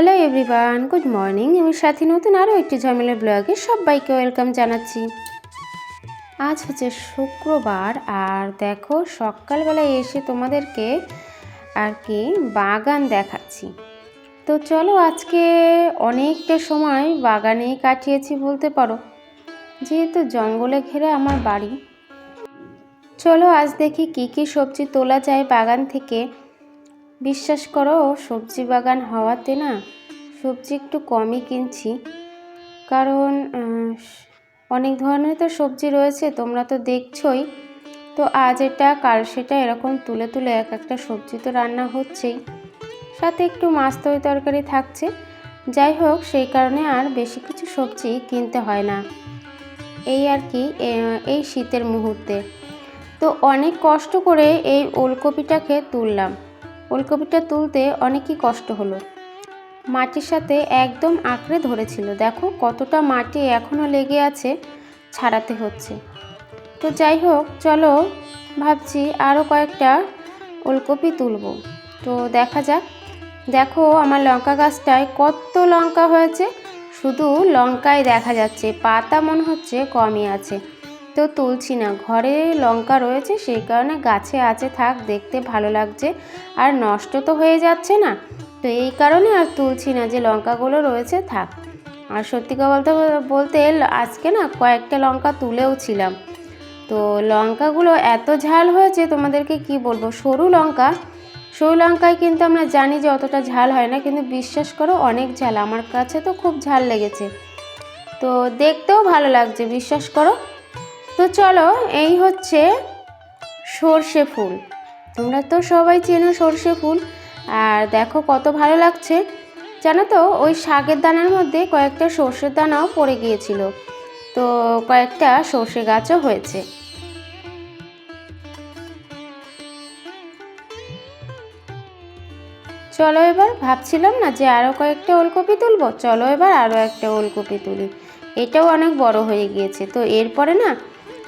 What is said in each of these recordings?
Hello everyone good morning আমি সাথী নতুন আরও একটি ঝামেলার ব্লগে সবাইকে ওয়েলকাম জানাচ্ছি। আজ হচ্ছে শুক্রবার আর দেখো সকালবেলায় এসে তোমাদেরকে আর কি বাগান দেখাচ্ছি। তো চলো আজকে অনেকটা সময় বাগানেই কাটিয়েছি বলতে পারো। যেহেতু জঙ্গলে ঘেরে আমার বাড়ি। চলো আজ দেখি কি কি সবজি তোলা যায় বাগান থেকে। বিশ্বাস করো, সবজি বাগান হওয়াতে না সবজি একটু কমই কিনছি। কারণ অনেক ধরনের তো সবজি রয়েছে, তোমরা তো দেখছোই। তো আজ এটা, কাল সেটা এরকম তুলে তুলে এক একটা সবজি তো রান্না হচ্ছেই। সাথে একটু মাছ তরি তরকারি থাকছে। যাই হোক, সেই কারণে আর বেশি কিছু সবজি কিনতে হয় না। এই আর কি এই শীতের মুহূর্তে। তো অনেক কষ্ট করে এই ওলকপিটাকে তুললাম। ওলকপিটা তুলতে অনেকই কষ্ট হলো। মাটির সাথে একদম আঁকড়ে ধরেছিল। দেখো কতটা মাটি এখনও লেগে আছে, ছাড়াতে হচ্ছে। তো যাই হোক, চলো ভাবছি আরও কয়েকটা ওলকপি তুলবো। তো দেখা যাক। দেখো আমার লঙ্কা গাছটায় কত লঙ্কা হয়েছে। শুধু লঙ্কাই দেখা যাচ্ছে, পাতা মনে হচ্ছে কমই আছে। তো তুলছি না। ঘরে লঙ্কা রয়েছে, সেই কারণে গাছে আছে থাক, দেখতে ভালো লাগছে। আর নষ্ট তো হয়ে যাচ্ছে না। তো এই কারণে আর তুলছি না যে লঙ্কাগুলো রয়েছে, থাক। আর সত্যি কথা বলতে বলতে আজকে না কয়েকটা লঙ্কা তুলেও ছিলাম। তো লঙ্কাগুলো এত ঝাল হয়েছে, তোমাদেরকে কি বলব? সরু লঙ্কা, সরু লঙ্কায় কিন্তু আমরা জানি যে অতটা ঝাল হয় না, কিন্তু বিশ্বাস করো অনেক ঝাল। আমার কাছে তো খুব ঝাল লেগেছে। তো দেখতেও ভালো লাগছে, বিশ্বাস করো। তো চলো, এই হচ্ছে সর্ষে ফুল। তোমরা তো সবাই চেনো সর্ষে ফুল, আর দেখো কত ভালো লাগছে। জানো তো, ওই শাকের দানার মধ্যে কয়েকটা সর্ষের দানাও পড়ে গিয়েছিল। তো কয়েকটা সর্ষে গাছও হয়েছে। চলো এবার, ভাবছিলাম না যে আরও কয়েকটা ওলকপি তুলবো। চলো এবার আরও একটা ওলকপি তুলি। এটাও অনেক বড় হয়ে গিয়েছে। তো এরপরে না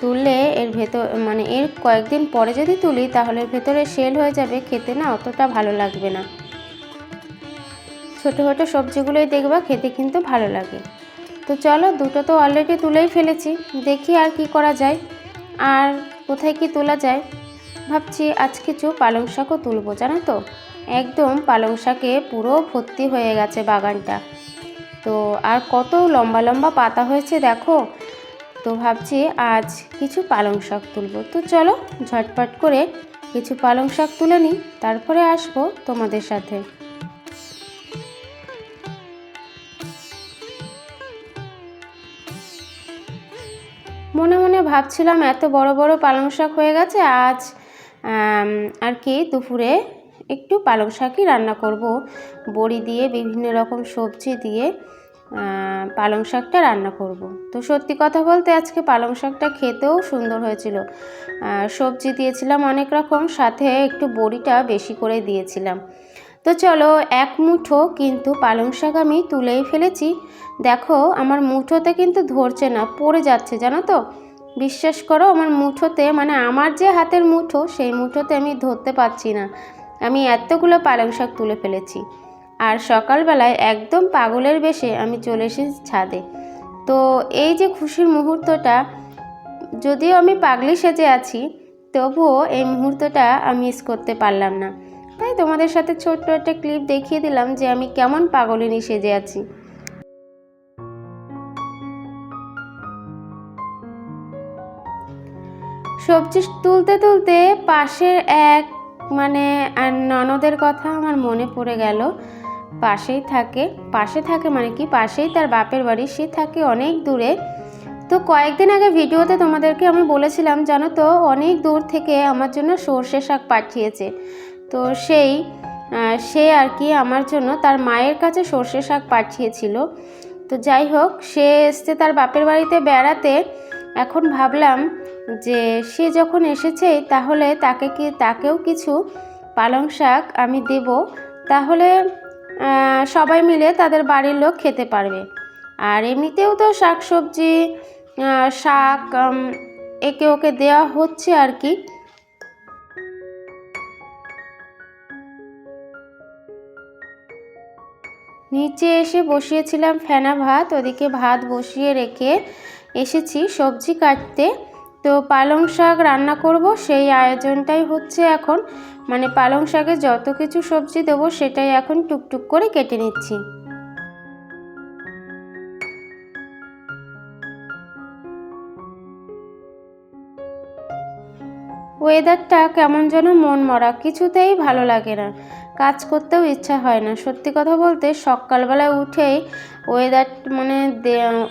তুললে এর ভেতর মানে এর কয়েকদিন পরে যদি তুলি, তাহলে ভেতরে সেল হয়ে যাবে, খেতে না অতটা ভালো লাগবে না। ছোটো ছোটো সবজিগুলোই দেখবা, খেতে কিন্তু ভালো লাগে। তো চলো, দুটো তো অলরেডি তুলেই ফেলেছি। দেখি আর কি করা যায়। আর কোথায় কি তোলা যায়? ভাবছি আজ কিছু পালং শাকও তুলবো, জানো তো? একদম পালং শাকে পুরো ভর্তি হয়ে গেছে বাগানটা। তো আর কত লম্বা লম্বা পাতা হয়েছে, দেখো? তো ভাবছি আজ কিছু পালং শাক তুলবো। তো চলো ঝটপট করে কিছু পালং শাক তুলে নিই, তারপরে আসব তোমাদের সাথে। মনে মনে ভাবছিলাম এত বড় বড় পালং শাক হয়ে গেছে, আজ আর কি দুপুরে একটু পালং শাকই রান্না করব। বড়ি দিয়ে বিভিন্ন রকম সবজি দিয়ে পালং শাকটা রান্না করব। তো সত্যি কথা বলতে আজকে পালং শাকটা খেতেও সুন্দর হয়েছিল। সবজি দিয়েছিলাম অনেক রকম, সাথে একটু বড়িটা বেশি করে দিয়েছিলাম। তো চলো, এক মুঠো কিন্তু পালং শাক আমি তুলেই ফেলেছি। দেখো, আমার মুঠোতে কিন্তু ধরছে না, পড়ে যাচ্ছে, জানো তো? বিশ্বাস করো, আমার মুঠোতে মানে আমার যে হাতের মুঠো, সেই মুঠোতে আমি ধরতে পারছি না। আমি এতগুলো পালং শাক তুলে ফেলেছি। আর সকালবেলায় একদম পাগলের বেশে আমি চলে এসেছি ছাদে। তো এই যে খুশির মুহূর্তটা, যদিও আমি পাগলি সেজে আছি, তবুও এই মুহূর্তটা আমি মিস করতে পারলাম না। তাই তোমাদের সাথে ছোট্ট একটা ক্লিপ দেখিয়ে দিলাম যে আমি কেমন পাগলিনী সেজে আছি। সবজি তুলতে তুলতে পাশের এক মানে আর ননদের কথা আমার মনে পড়ে গেল। পাশেই থাকে, পাশে থাকে মানে কি? পাশেই তার বাপের বাড়ি, সে থাকে অনেক দূরে। তো কয়েকদিন আগে ভিডিওতে তোমাদেরকে আমি বলেছিলাম, জানো তো, অনেক দূর থেকে আমার জন্য সর্ষে শাক পাঠিয়েছে। তো সেই সে আর কি আমার জন্য তার মায়ের কাছে সর্ষে শাক পাঠিয়েছিল। তো যাই হোক, সে এসছে তার বাপের বাড়িতে বেড়াতে। এখন ভাবলাম যে সে যখন এসেছে, তাহলে তাকে কি, তাকেও কিছু পালং শাক আমি দেব। তাহলে সবাই মিলে তাদের বাড়ির লোক খেতে পারবে। আর এমনিতেও তো শাক সবজি শাক একে ওকে দেওয়া হচ্ছে আর কি। নিচে এসে বসিয়েছিলাম ফেনা ভাত, ওদিকে ভাত বসিয়ে রেখে এসেছি সবজি কাটতে। তো পালং শাক রান্না করব, সেই আয়োজনটাই হচ্ছে এখন। মানে পালং শাকে যত কিছু সবজি দেবো, সেটাই এখন টুকটুক করে কেটে নিচ্ছি। ওয়েদারটা কেমন যেন মন মরা কিছুতেই ভালো লাগে না। কাজ করতেও ইচ্ছা হয় না। সত্যি কথা বলতে, সকালবেলায় উঠেই ওয়েদার মানে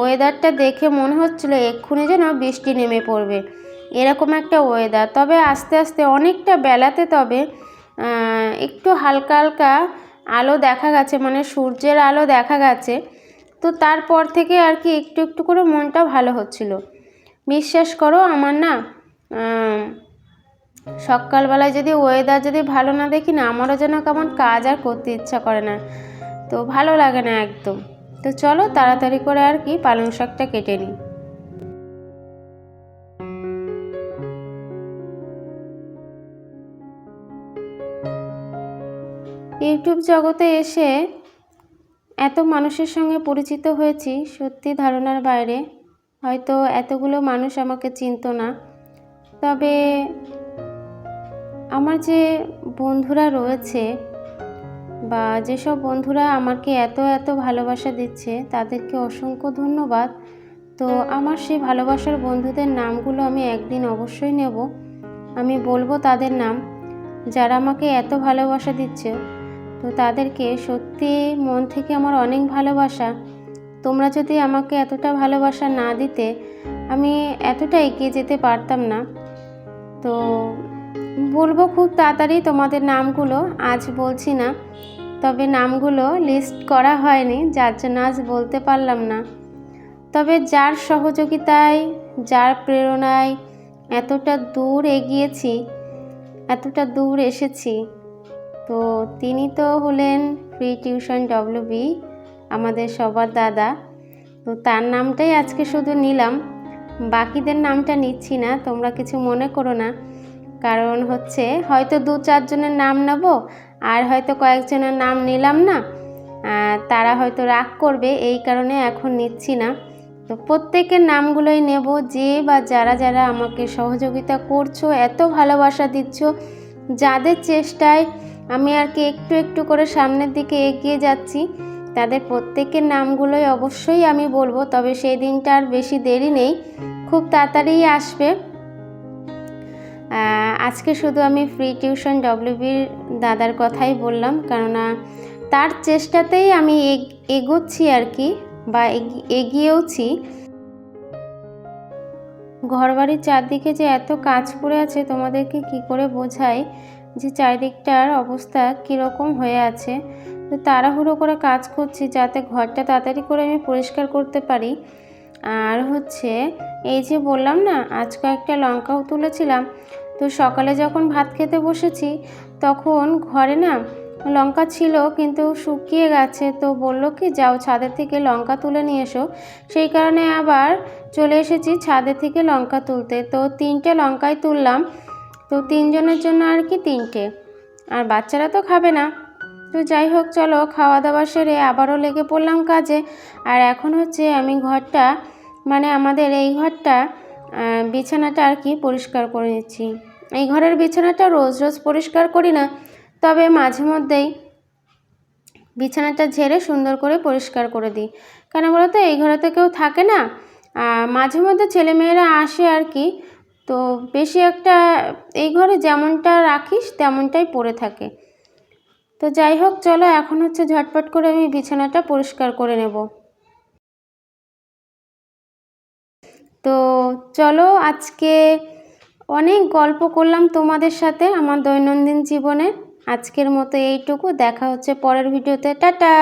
ওয়েদারটা দেখে মনে হচ্ছিল এক্ষুনি যেন বৃষ্টি নেমে পড়বে। এরকম একটা ওয়েদার তবে আস্তে আস্তে, অনেকটা বেলাতে তবে একটু হালকা হালকা আলো দেখা গেছে মানে সূর্যের আলো দেখা গেছে। তো তারপর থেকে আর কি একটু একটু করে মনটা ভালো হচ্ছিল। বিশ্বাস করো, আমার না সকালবেলায় যদি ওয়েদার যদি ভালো না দেখি না, আমারও যেন কেমন কাজ আর করতে ইচ্ছা করে না। তো ভালো লাগে না একদম। তো চলো তাড়াতাড়ি করে আর কি পালং শাকটা কেটে নিই। ইউটিউব জগতে এসে এত মানুষের সঙ্গে পরিচিত হয়েছি, সত্যি ধারণার বাইরে। হয়তো এতগুলো মানুষ আমাকে চিনত না। তবে আমার যে বন্ধুরা রয়েছে বা যেসব বন্ধুরা আমাকে এত এত ভালোবাসা দিচ্ছে, তাদেরকে অসংখ্য ধন্যবাদ। তো আমার সেই ভালোবাসার বন্ধুদের নামগুলো আমি একদিন অবশ্যই নেব। আমি বলব তাদের নাম। যারা আমাকে এত ভালোবাসা দিচ্ছে, তো তাদেরকে সত্যি মন থেকে আমার অনেক ভালোবাসা। তোমরা যদি আমাকে এতটা ভালোবাসা না দিতে, আমি এতটা এগিয়ে যেতে পারতাম না। তো বলব খুব তাড়াতাড়ি তোমাদের নামগুলো, আজ বলছি না। তবে নামগুলো লিস্ট করা হয়নি, যার জন্য আজ বলতে পারলাম না। তবে যার সহযোগিতায়, যার প্রেরণায় এতটা দূর এগিয়েছি, এতটা দূর এসেছি, তো তিনি তো হলেন ফ্রি টিউশন ডব্লিউবি আমাদের সবার দাদা। তো তার নামটাই আজকে শুধু নিলাম, বাকিদের নামটা নিচ্ছি না, তোমরা কিছু মনে করো না। কারণ হচ্ছে হয়তো দু চারজনের নাম নেব আর হয়তো কয়েকজনের নাম নিলাম না। তারা হয়তো রাগ করবে, এই কারণে এখন নিচ্ছি না। তো প্রত্যেকের নামগুলোই নেব, যে বা যারা যারা আমাকে সহযোগিতা করছ, এত ভালোবাসা দিচ্ছ, যাদের চেষ্টায় আমি আর কি একটু একটু করে সামনের দিকে এগিয়ে যাচ্ছি, তাদের প্রত্যেকের নামগুলোই অবশ্যই আমি বলব, তবে সেই দিনটা আর বেশি দেরি নেই। খুব তাড়াতাড়ি আসবে। আজকে শুধু আমি ফ্রি টিউশন ডব্লিউবির দাদার কথাই বললাম, কেননা তার চেষ্টাতেই আমি এগোচ্ছি আর কি, বা এগিয়েওছি। ঘরবাড়ির চারদিকে যে এত কাজ পড়ে আছে, তোমাদেরকে কি করে বোঝাই যে চারিদিকটার অবস্থা কীরকম হয়ে আছে? তো তাড়াহুড়ো করে কাজ করছি যাতে ঘরটা তাড়াতাড়ি করে আমি পরিষ্কার করতে পারি। আর হচ্ছে, এই যে বললাম না আজকে একটা লঙ্কাও তুলেছিলাম। তো সকালে যখন ভাত খেতে বসেছি, তখন ঘরে না লঙ্কা ছিল কিন্তু শুকিয়ে গেছে। তো বলল কি, যাও ছাদের থেকে লঙ্কা তুলে নিয়ে এসো। সেই কারণে আবার চলে এসেছি ছাদের থেকে লঙ্কা তুলতে। তো তিনটে লঙ্কাই তুললাম। তো তিনজনের জন্য আর কি তিনটে? আর বাচ্চারা তো খাবে না। তো যাই হোক, চলো খাওয়া দাওয়া সেরে আবারও লেগে পড়লাম কাজে। আর এখন হচ্ছে আমি ঘরটা মানে আমাদের এই ঘরটা বিছানাটা আর কি পরিষ্কার করে নিচ্ছি। এই ঘরের বিছানাটা রোজ রোজ পরিষ্কার করি না, তবে মাঝে মধ্যেই বিছানাটা ঝেড়ে সুন্দর করে পরিষ্কার করে দিই। কেন বলতো এই ঘরে তো কেউ থাকে না। মাঝে মধ্যে ছেলেমেয়েরা আসে আর কি, তো বেশি একটা এই ঘরে যেমনটা রাখিস তেমনটাই পড়ে থাকে। তো যাই হোক, চলো এখন হচ্ছে ঝটপট করে আমি বিছানাটা পরিষ্কার করে নেব। তো চলো আজকে অনেক গল্প করলাম তোমাদের সাথে আমার দৈনন্দিন জীবনে। আজকের মতো এইটুকু। দেখা হচ্ছে পরের ভিডিওতে। টাটা!